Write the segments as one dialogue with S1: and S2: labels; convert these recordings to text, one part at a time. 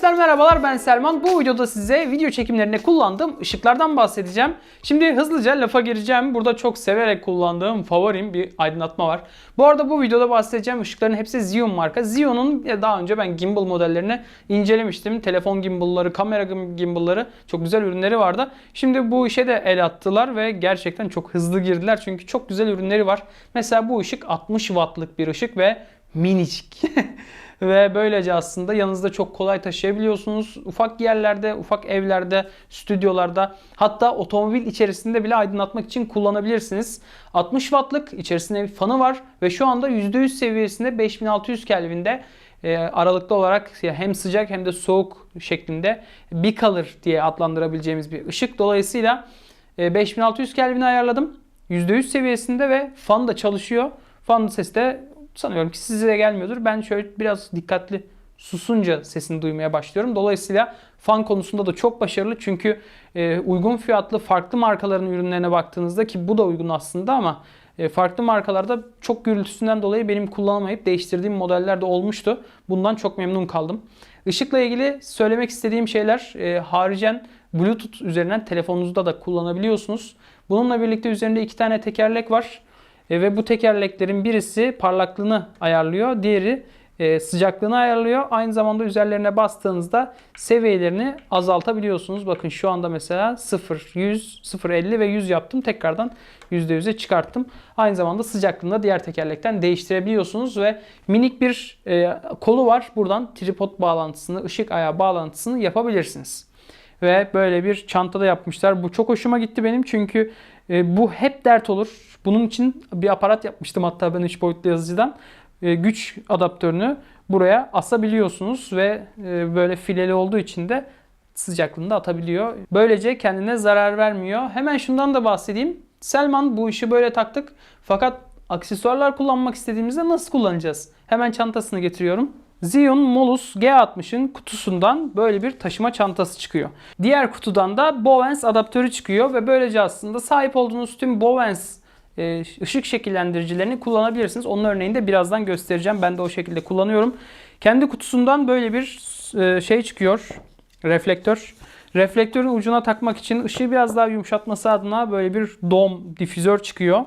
S1: Arkadaşlar merhabalar ben Selman. Bu videoda size video çekimlerinde kullandığım ışıklardan bahsedeceğim. Şimdi hızlıca lafa gireceğim. Burada çok severek kullandığım favorim bir aydınlatma var. Bu arada bu videoda bahsedeceğim ışıkların hepsi Xeon marka. Xeon'un daha önce ben gimbal modellerini incelemiştim. Telefon gimbalları, kamera gimbalları çok güzel ürünleri vardı. Şimdi bu işe de el attılar ve gerçekten çok hızlı girdiler. Çünkü çok güzel ürünleri var. Mesela bu ışık 60 wattlık bir ışık ve minicik. Ve böylece aslında yanınızda çok kolay taşıyabiliyorsunuz. Ufak yerlerde, ufak evlerde, stüdyolarda hatta otomobil içerisinde bile aydınlatmak için kullanabilirsiniz. 60 wattlık içerisinde bir fanı var ve şu anda %100 seviyesinde 5600 Kelvin'de e, aralıklı olarak hem sıcak hem de soğuk şeklinde bir kalır diye adlandırabileceğimiz bir ışık. Dolayısıyla e, 5600 Kelvin'e ayarladım. %100 seviyesinde ve fan da çalışıyor. Fan sesi de sanıyorum ki size de gelmiyordur. Ben şöyle biraz dikkatli susunca sesini duymaya başlıyorum. Dolayısıyla fan konusunda da çok başarılı. Çünkü e, uygun fiyatlı farklı markaların ürünlerine baktığınızda ki bu da uygun aslında ama e, farklı markalarda çok gürültüsünden dolayı benim kullanamayıp değiştirdiğim modeller de olmuştu. Bundan çok memnun kaldım. Işıkla ilgili söylemek istediğim şeyler e, haricen Bluetooth üzerinden telefonunuzda da kullanabiliyorsunuz. Bununla birlikte üzerinde iki tane tekerlek var. E, ve bu tekerleklerin birisi parlaklığını ayarlıyor, diğeri e, sıcaklığını ayarlıyor. Aynı zamanda üzerlerine bastığınızda seviyelerini azaltabiliyorsunuz. Bakın şu anda mesela 0, 100, 0, 50 ve 100 yaptım. Tekrardan %100'e çıkarttım. Aynı zamanda sıcaklığını da diğer tekerlekten değiştirebiliyorsunuz ve minik bir e, kolu var. Buradan tripod bağlantısını, ışık ayağı bağlantısını yapabilirsiniz. Ve böyle bir çantada yapmışlar. Bu çok hoşuma gitti benim çünkü e, bu hep dert olur. Bunun için bir aparat yapmıştım hatta ben 3 boyutlu yazıcıdan. E, güç adaptörünü buraya asabiliyorsunuz ve e, böyle fileli olduğu için de sıcaklığını da atabiliyor. Böylece kendine zarar vermiyor. Hemen şundan da bahsedeyim. Selman bu işi böyle taktık. Fakat aksesuarlar kullanmak istediğimizde nasıl kullanacağız? Hemen çantasını getiriyorum. Xeon Molus G60'ın kutusundan böyle bir taşıma çantası çıkıyor. Diğer kutudan da Bowens adaptörü çıkıyor ve böylece aslında sahip olduğunuz tüm Bowens e, ışık şekillendiricilerini kullanabilirsiniz. Onun örneğini de birazdan göstereceğim. Ben de o şekilde kullanıyorum. Kendi kutusundan böyle bir e, şey çıkıyor. Reflektör. Reflektörün ucuna takmak için ışığı biraz daha yumuşatması adına böyle bir dom, difüzör çıkıyor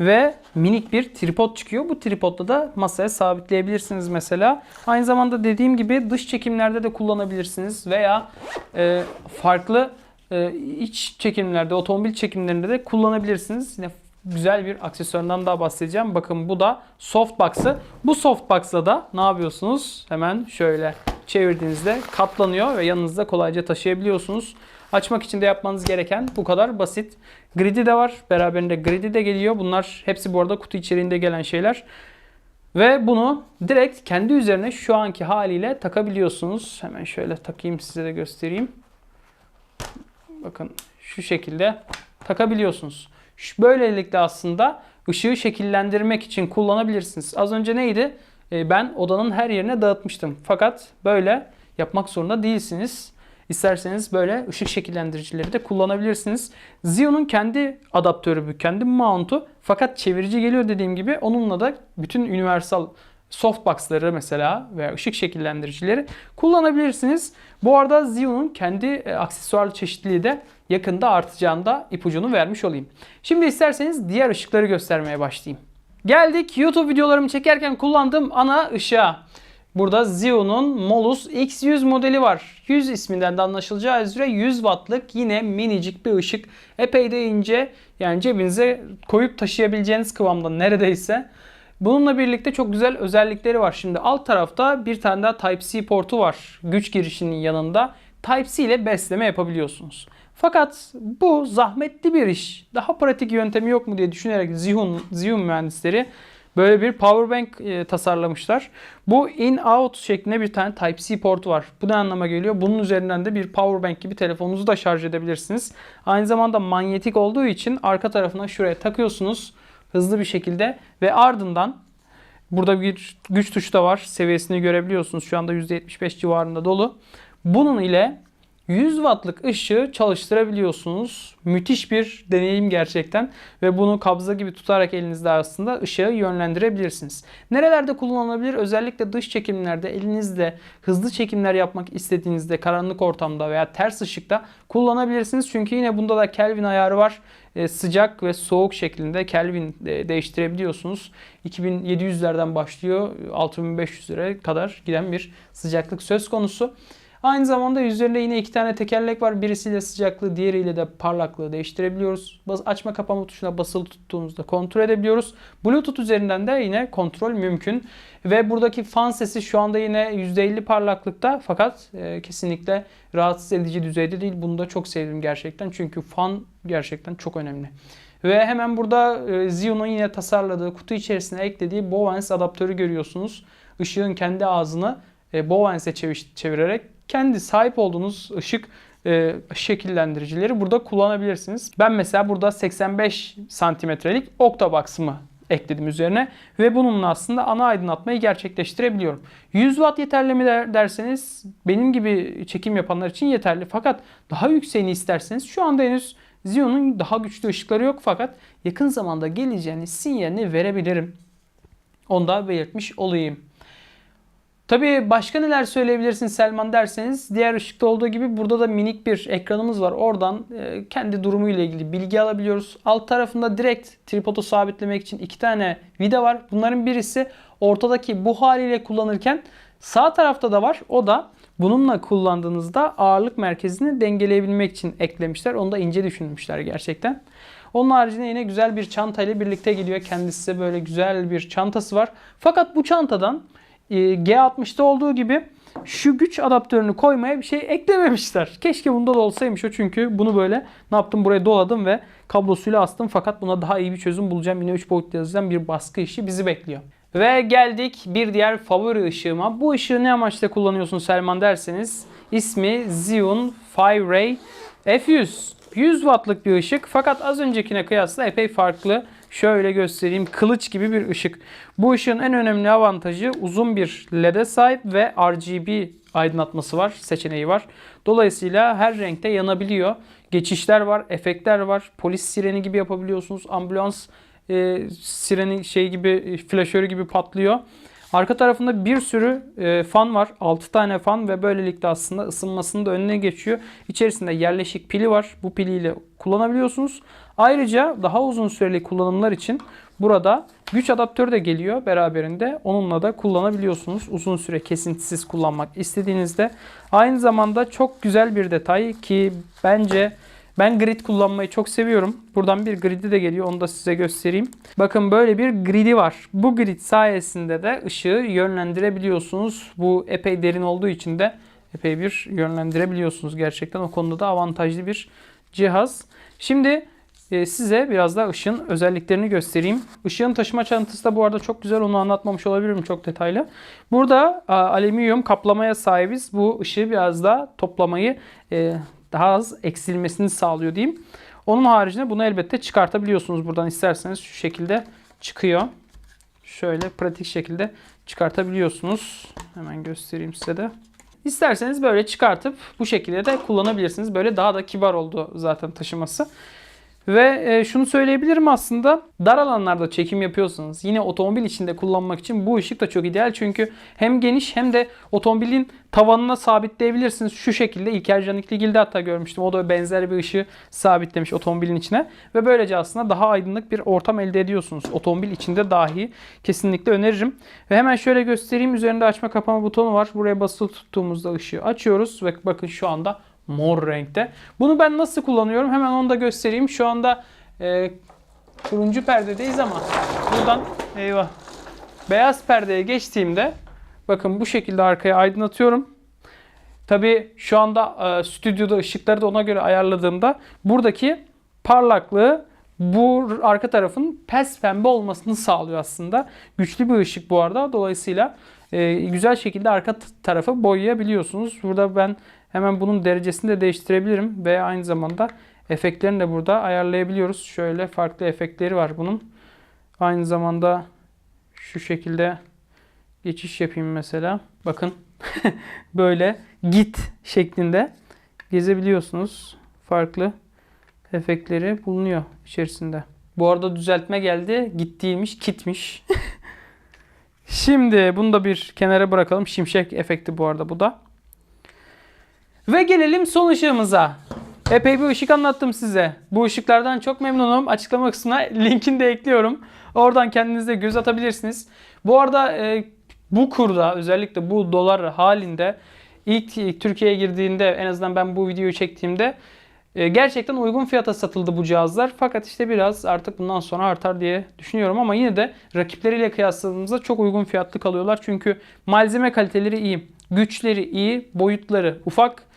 S1: ve minik bir tripod çıkıyor. Bu tripodla da masaya sabitleyebilirsiniz mesela. Aynı zamanda dediğim gibi dış çekimlerde de kullanabilirsiniz veya e, farklı e, iç çekimlerde, otomobil çekimlerinde de kullanabilirsiniz. Yine güzel bir aksesuarından daha bahsedeceğim. Bakın bu da softbox'ı. Bu softbox'la da ne yapıyorsunuz? Hemen şöyle çevirdiğinizde katlanıyor ve yanınızda kolayca taşıyabiliyorsunuz. Açmak için de yapmanız gereken bu kadar basit. Gridi de var. Beraberinde gridi de geliyor. Bunlar hepsi bu arada kutu içeriğinde gelen şeyler. Ve bunu direkt kendi üzerine şu anki haliyle takabiliyorsunuz. Hemen şöyle takayım size de göstereyim. Bakın şu şekilde takabiliyorsunuz. Böylelikle aslında ışığı şekillendirmek için kullanabilirsiniz. Az önce neydi? Ee, ben odanın her yerine dağıtmıştım. Fakat böyle yapmak zorunda değilsiniz. İsterseniz böyle ışık şekillendiricileri de kullanabilirsiniz. Xeon'un kendi adaptörü kendi mount'u. Fakat çevirici geliyor dediğim gibi onunla da bütün universal softbox'ları mesela veya ışık şekillendiricileri kullanabilirsiniz. Bu arada Xeon'un kendi e, aksesuarlı çeşitliliği de yakında artacağında ipucunu vermiş olayım. Şimdi isterseniz diğer ışıkları göstermeye başlayayım. Geldik YouTube videolarımı çekerken kullandığım ana ışığa. Burada Xeon'un Molus X100 modeli var. 100 isminden de anlaşılacağı üzere 100 wattlık yine minicik bir ışık. Epey de ince yani cebinize koyup taşıyabileceğiniz kıvamda neredeyse. Bununla birlikte çok güzel özellikleri var. Şimdi alt tarafta bir tane daha Type-C portu var. Güç girişinin yanında. Type-C ile besleme yapabiliyorsunuz. Fakat bu zahmetli bir iş. Daha pratik yöntemi yok mu diye düşünerek Xeon, Xeon mühendisleri böyle bir power bank e, tasarlamışlar. Bu in-out şeklinde bir tane Type-C portu var. Bu ne anlama geliyor? Bunun üzerinden de bir power bank gibi telefonunuzu da şarj edebilirsiniz. Aynı zamanda manyetik olduğu için arka tarafına şuraya takıyorsunuz hızlı bir şekilde ve ardından burada bir güç tuşu da var. Seviyesini görebiliyorsunuz. Şu anda %75 civarında dolu. Bunun ile 100 wattlık ışığı çalıştırabiliyorsunuz. Müthiş bir deneyim gerçekten ve bunu kabza gibi tutarak elinizde aslında ışığı yönlendirebilirsiniz. Nerelerde kullanılabilir? Özellikle dış çekimlerde elinizde hızlı çekimler yapmak istediğinizde karanlık ortamda veya ters ışıkta kullanabilirsiniz. Çünkü yine bunda da Kelvin ayarı var. E, sıcak ve soğuk şeklinde Kelvin e, değiştirebiliyorsunuz. 2700'lerden başlıyor 6500'lere kadar giden bir sıcaklık söz konusu. Aynı zamanda üzerinde yine iki tane tekerlek var. Birisiyle sıcaklığı, diğeriyle de parlaklığı değiştirebiliyoruz. Bas açma kapama tuşuna basılı tuttuğumuzda kontrol edebiliyoruz. Bluetooth üzerinden de yine kontrol mümkün. Ve buradaki fan sesi şu anda yine %50 parlaklıkta fakat e, kesinlikle rahatsız edici düzeyde değil. Bunu da çok sevdim gerçekten. Çünkü fan gerçekten çok önemli. Ve hemen burada e, Zion'un yine tasarladığı kutu içerisine eklediği Bowens adaptörü görüyorsunuz. Işığın kendi ağzını e, Bowens'e çevirerek kendi sahip olduğunuz ışık e, şekillendiricileri burada kullanabilirsiniz. Ben mesela burada 85 santimetrelik Octabox'ımı ekledim üzerine ve bununla aslında ana aydınlatmayı gerçekleştirebiliyorum. 100 watt yeterli mi derseniz benim gibi çekim yapanlar için yeterli. Fakat daha yükseğini isterseniz şu anda henüz Xeon'un daha güçlü ışıkları yok fakat yakın zamanda geleceğini sinyalini verebilirim. Onu da belirtmiş olayım. Tabii başka neler söyleyebilirsin Selman derseniz diğer ışıkta olduğu gibi burada da minik bir ekranımız var. Oradan e, kendi durumuyla ilgili bilgi alabiliyoruz. Alt tarafında direkt tripodu sabitlemek için iki tane vida var. Bunların birisi ortadaki bu haliyle kullanırken sağ tarafta da var. O da bununla kullandığınızda ağırlık merkezini dengeleyebilmek için eklemişler. Onu da ince düşünmüşler gerçekten. Onun haricinde yine güzel bir çanta ile birlikte geliyor. Kendisi böyle güzel bir çantası var. Fakat bu çantadan G60'da olduğu gibi şu güç adaptörünü koymaya bir şey eklememişler. Keşke bunda da olsaymış o çünkü bunu böyle ne yaptım buraya doladım ve kablosuyla astım fakat buna daha iyi bir çözüm bulacağım. Yine 3 boyutlu yazılan bir baskı işi bizi bekliyor. Ve geldik bir diğer favori ışığıma. Bu ışığı ne amaçla kullanıyorsun Selman derseniz ismi Xeon 5 Ray F100. 100 wattlık bir ışık fakat az öncekine kıyasla epey farklı. Şöyle göstereyim. Kılıç gibi bir ışık. Bu ışığın en önemli avantajı uzun bir LED'e sahip ve RGB aydınlatması var, seçeneği var. Dolayısıyla her renkte yanabiliyor. Geçişler var, efektler var. Polis sireni gibi yapabiliyorsunuz. Ambulans e, sireni şey gibi, flaşörü gibi patlıyor. Arka tarafında bir sürü e, fan var. 6 tane fan ve böylelikle aslında ısınmasının da önüne geçiyor. İçerisinde yerleşik pili var. Bu piliyle kullanabiliyorsunuz. Ayrıca daha uzun süreli kullanımlar için burada güç adaptörü de geliyor beraberinde. Onunla da kullanabiliyorsunuz. Uzun süre kesintisiz kullanmak istediğinizde. Aynı zamanda çok güzel bir detay ki bence ben grid kullanmayı çok seviyorum. Buradan bir gridi de geliyor. Onu da size göstereyim. Bakın böyle bir gridi var. Bu grid sayesinde de ışığı yönlendirebiliyorsunuz. Bu epey derin olduğu için de epey bir yönlendirebiliyorsunuz gerçekten. O konuda da avantajlı bir cihaz. Şimdi e, size biraz da ışığın özelliklerini göstereyim. Işığın taşıma çantası da bu arada çok güzel. Onu anlatmamış olabilirim çok detaylı. Burada alüminyum kaplamaya sahibiz. Bu ışığı biraz daha toplamayı e, daha az eksilmesini sağlıyor diyeyim. Onun haricinde bunu elbette çıkartabiliyorsunuz buradan isterseniz şu şekilde çıkıyor. Şöyle pratik şekilde çıkartabiliyorsunuz. Hemen göstereyim size de. İsterseniz böyle çıkartıp bu şekilde de kullanabilirsiniz. Böyle daha da kibar oldu zaten taşıması. Ve e, şunu söyleyebilirim aslında dar alanlarda çekim yapıyorsanız yine otomobil içinde kullanmak için bu ışık da çok ideal. Çünkü hem geniş hem de otomobilin tavanına sabitleyebilirsiniz. Şu şekilde İlker Canikligil'de hatta görmüştüm. O da benzer bir ışığı sabitlemiş otomobilin içine. Ve böylece aslında daha aydınlık bir ortam elde ediyorsunuz. Otomobil içinde dahi kesinlikle öneririm. Ve hemen şöyle göstereyim. Üzerinde açma kapama butonu var. Buraya basılı tuttuğumuzda ışığı açıyoruz. Ve bakın şu anda mor renkte. Bunu ben nasıl kullanıyorum? Hemen onu da göstereyim. Şu anda e, turuncu perdedeyiz ama buradan eyvah beyaz perdeye geçtiğimde bakın bu şekilde arkaya aydınlatıyorum. Tabi şu anda e, stüdyoda ışıkları da ona göre ayarladığımda buradaki parlaklığı bu arka tarafın pes pembe olmasını sağlıyor aslında. Güçlü bir ışık bu arada. Dolayısıyla e, güzel şekilde arka tarafı boyayabiliyorsunuz. Burada ben Hemen bunun derecesini de değiştirebilirim ve aynı zamanda efektlerini de burada ayarlayabiliyoruz. Şöyle farklı efektleri var bunun. Aynı zamanda şu şekilde geçiş yapayım mesela. Bakın böyle git şeklinde gezebiliyorsunuz. Farklı efektleri bulunuyor içerisinde. Bu arada düzeltme geldi. Git değilmiş, kitmiş. Şimdi bunu da bir kenara bırakalım. Şimşek efekti bu arada bu da. Ve gelelim son ışığımıza. Epey bir ışık anlattım size. Bu ışıklardan çok memnunum. Açıklama kısmına linkini de ekliyorum. Oradan kendinize göz atabilirsiniz. Bu arada e, bu kurda özellikle bu dolar halinde ilk, ilk Türkiye'ye girdiğinde en azından ben bu videoyu çektiğimde e, gerçekten uygun fiyata satıldı bu cihazlar. Fakat işte biraz artık bundan sonra artar diye düşünüyorum ama yine de rakipleriyle kıyasladığımızda çok uygun fiyatlı kalıyorlar. Çünkü malzeme kaliteleri iyi, güçleri iyi, boyutları ufak.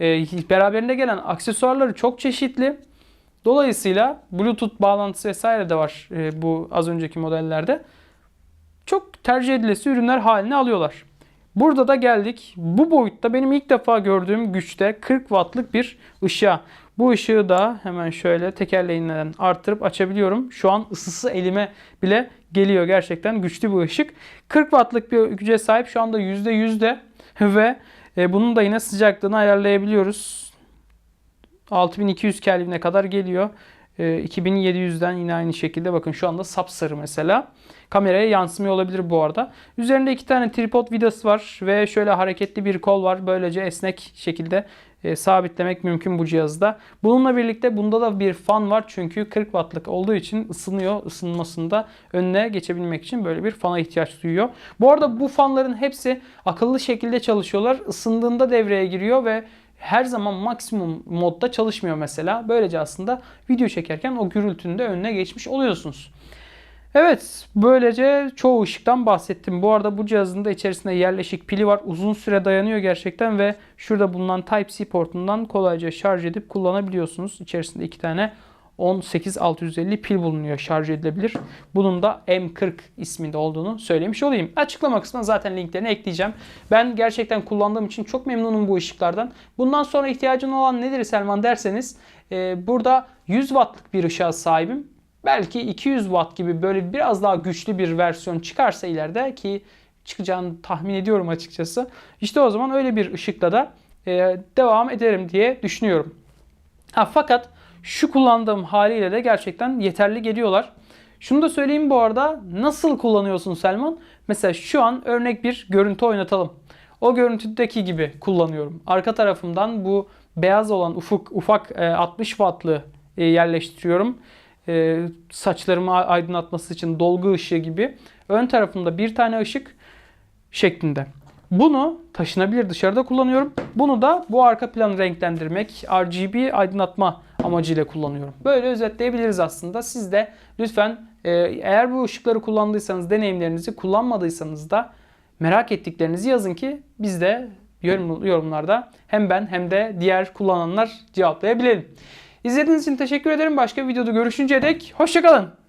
S1: E, beraberinde gelen aksesuarları çok çeşitli. Dolayısıyla Bluetooth bağlantısı vesaire de var e, bu az önceki modellerde. Çok tercih edilesi ürünler haline alıyorlar. Burada da geldik. Bu boyutta benim ilk defa gördüğüm güçte 40 wattlık bir ışığa. Bu ışığı da hemen şöyle tekerleğinden arttırıp açabiliyorum. Şu an ısısı elime bile geliyor. Gerçekten güçlü bir ışık. 40 wattlık bir güce sahip. Şu anda %100'de ve e, bunun da yine sıcaklığını ayarlayabiliyoruz. 6200 Kelvin'e kadar geliyor. E, 2700'den yine aynı şekilde bakın şu anda sapsarı mesela. Kameraya yansımıyor olabilir bu arada. Üzerinde iki tane tripod vidası var ve şöyle hareketli bir kol var. Böylece esnek şekilde e, sabitlemek mümkün bu cihazda. Bununla birlikte bunda da bir fan var çünkü 40 wattlık olduğu için ısınıyor. Isınmasında önüne geçebilmek için böyle bir fana ihtiyaç duyuyor. Bu arada bu fanların hepsi akıllı şekilde çalışıyorlar. Isındığında devreye giriyor ve her zaman maksimum modda çalışmıyor mesela. Böylece aslında video çekerken o gürültünün de önüne geçmiş oluyorsunuz. Evet, böylece çoğu ışıktan bahsettim. Bu arada bu cihazın da içerisinde yerleşik pili var. Uzun süre dayanıyor gerçekten ve şurada bulunan Type-C portundan kolayca şarj edip kullanabiliyorsunuz. İçerisinde iki tane 18650 pil bulunuyor şarj edilebilir. Bunun da M40 isminde olduğunu söylemiş olayım. Açıklama kısmına zaten linklerini ekleyeceğim. Ben gerçekten kullandığım için çok memnunum bu ışıklardan. Bundan sonra ihtiyacın olan nedir Selman derseniz e, burada 100 wattlık bir ışığa sahibim. Belki 200 watt gibi böyle biraz daha güçlü bir versiyon çıkarsa ileride ki çıkacağını tahmin ediyorum açıkçası. İşte o zaman öyle bir ışıkla da e, devam ederim diye düşünüyorum. Ha, fakat şu kullandığım haliyle de gerçekten yeterli geliyorlar. Şunu da söyleyeyim bu arada nasıl kullanıyorsun Selman? Mesela şu an örnek bir görüntü oynatalım. O görüntüdeki gibi kullanıyorum. Arka tarafımdan bu beyaz olan ufuk ufak e, 60 wattlı e, yerleştiriyorum. E, saçlarımı aydınlatması için dolgu ışığı gibi. Ön tarafımda bir tane ışık şeklinde. Bunu taşınabilir dışarıda kullanıyorum. Bunu da bu arka planı renklendirmek, RGB aydınlatma amacıyla kullanıyorum. Böyle özetleyebiliriz aslında. Siz de lütfen e, eğer bu ışıkları kullandıysanız, deneyimlerinizi kullanmadıysanız da merak ettiklerinizi yazın ki biz de yorum, yorumlarda hem ben hem de diğer kullananlar cevaplayabilelim. İzlediğiniz için teşekkür ederim. Başka videoda görüşünceye dek hoşçakalın.